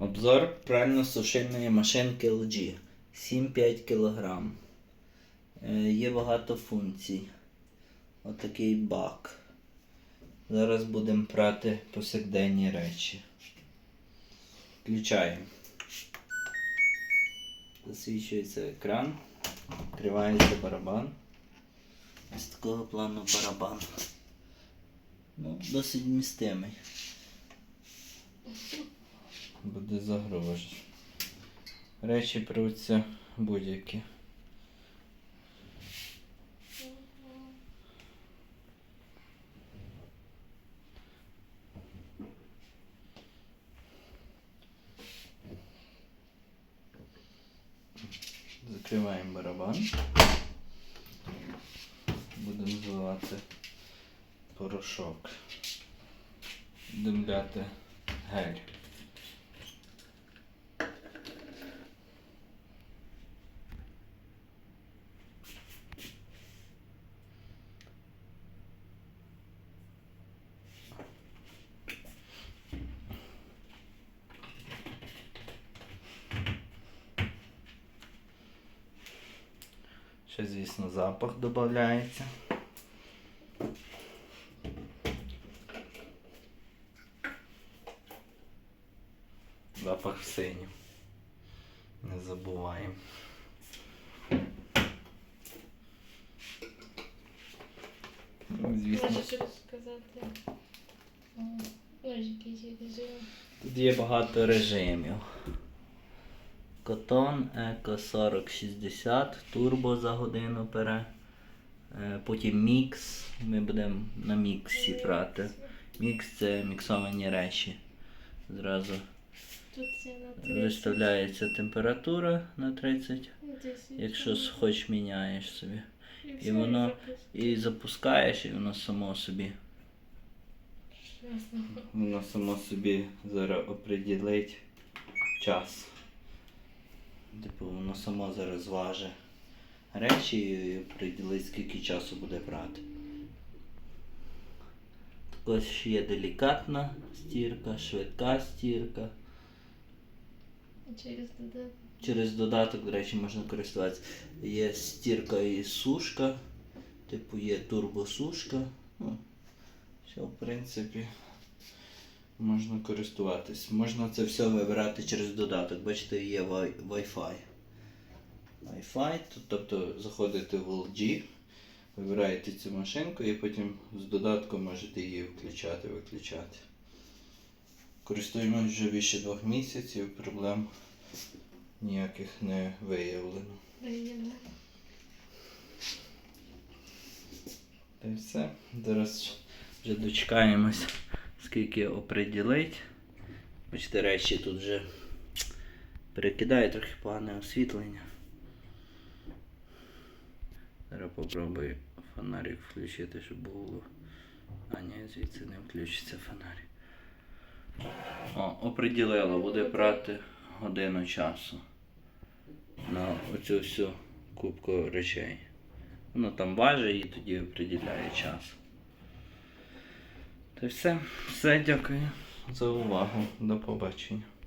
Обзор прально-сушильної машинки LG 7-5 кг. Е, Є багато функцій. Отакий бак. Зараз будемо прати повсякденні речі. Включаємо. Засвічується екран. Відкривається барабан. Ось такого плану барабан. Ну, досить вмістимий. Буде загрожувати. Речі пруться будь-які. Закриваємо барабан. Будемо зливати порошок. Будемо гель. Ще, звісно, запах додається. Запах синій. Не забуваємо. Ну, звісно. Можеш режим. Тут є багато режимів. Котон Еко 4060, турбо за годину пере. Е, Потім мікс. Ми будемо на міксі прати. Мікс це міксовані речі. Зразу Тут це на 30. виставляється температура на 30, Ну, якщо хоч міняєш собі. І воно і запускаєш, і воно само собі. Воно само собі зараз оприділить час. Типу, воно само зараз зваже речі і оприділить, скільки часу буде брати. Також є делікатна стірка, швидка стірка. Через додаток. Через додаток, до речі, можна користуватися. Є стірка і сушка, типу є турбосушка. Ну, все, в принципі, можна користуватись. Можна це все вибирати через додаток. Бачите, є Wi- Wi-Fi. Wi-Fi, тобто заходите в LG, вибираєте цю машинку і потім з додатком можете її включати, виключати. Користуємось вже більше двох місяців, проблем ніяких не виявлено. Приємно. Та й все. Зараз вже дочекаємось, скільки оприділить. Бачите, речі тут вже перекидає трохи погане освітлення. Зараз попробую фонарик включити, щоб було. А ні, звідси не включиться фонарик. О, оприділила, буде брати годину часу на оцю всю кубку речей. Воно там важить і тоді определяє час. Та все. Все, дякую за увагу. До побачення.